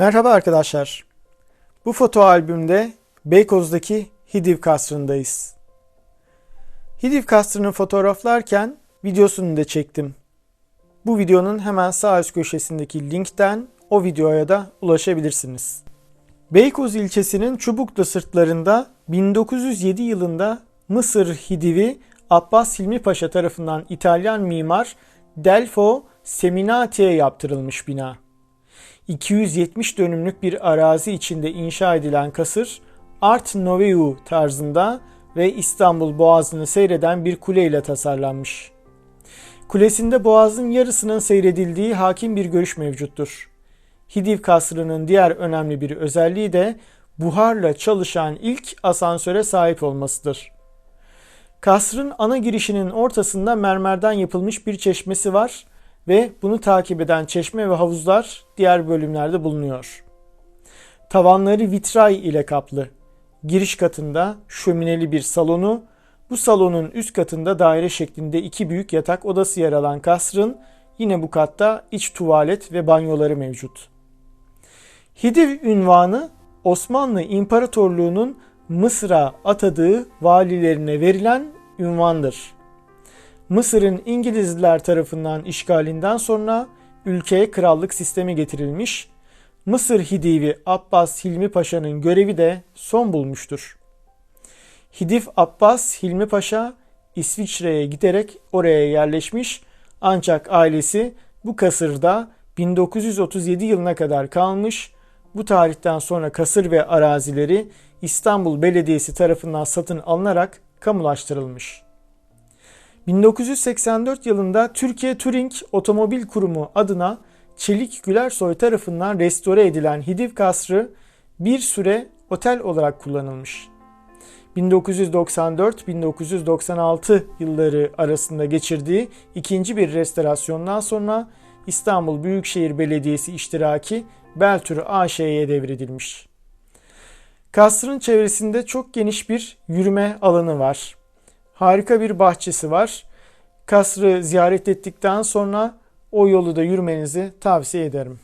Merhaba arkadaşlar. Bu foto albümde Beykoz'daki Hidiv Kasrı'ndayız. Hidiv Kasrı'nı fotoğraflarken videosunu da çektim. Bu videonun hemen sağ üst köşesindeki linkten o videoya da ulaşabilirsiniz. Beykoz ilçesinin Çubuklu sırtlarında 1907 yılında Mısır Hidivi Abbas Hilmi Paşa tarafından İtalyan mimar Delfo Seminati'ye yaptırılmış bina. 270 dönümlük bir arazi içinde inşa edilen kasır Art Nouveau tarzında ve İstanbul Boğazı'nı seyreden bir kule ile tasarlanmış. Kulesinde boğazın yarısının seyredildiği hakim bir görüş mevcuttur. Hidiv Kasrı'nın diğer önemli bir özelliği de buharla çalışan ilk asansöre sahip olmasıdır. Kasrın ana girişinin ortasında mermerden yapılmış bir çeşmesi var ve bunu takip eden çeşme ve havuzlar diğer bölümlerde bulunuyor. Tavanları vitray ile kaplı. Giriş katında şömineli bir salonu, bu salonun üst katında daire şeklinde iki büyük yatak odası yer alan kasrın yine bu katta iç tuvalet ve banyoları mevcut. Hidiv ünvanı Osmanlı İmparatorluğu'nun Mısır'a atadığı valilerine verilen ünvandır. Mısır'ın İngilizler tarafından işgalinden sonra ülkeye krallık sistemi getirilmiş. Mısır Hidivi Abbas Hilmi Paşa'nın görevi de son bulmuştur. Hidif Abbas Hilmi Paşa İsviçre'ye giderek oraya yerleşmiş ancak ailesi bu kasırda 1937 yılına kadar kalmış. Bu tarihten sonra kasır ve arazileri İstanbul Belediyesi tarafından satın alınarak kamulaştırılmış. 1984 yılında Türkiye Touring Otomobil Kurumu adına Çelik Gülersoy tarafından restore edilen Hidiv Kasrı bir süre otel olarak kullanılmış. 1994-1996 yılları arasında geçirdiği ikinci bir restorasyondan sonra İstanbul Büyükşehir Belediyesi iştiraki Beltür AŞ'ye devredilmiş. Kasrın çevresinde çok geniş bir yürüme alanı var. Harika bir bahçesi var. Kasrı ziyaret ettikten sonra o yolu da yürümenizi tavsiye ederim.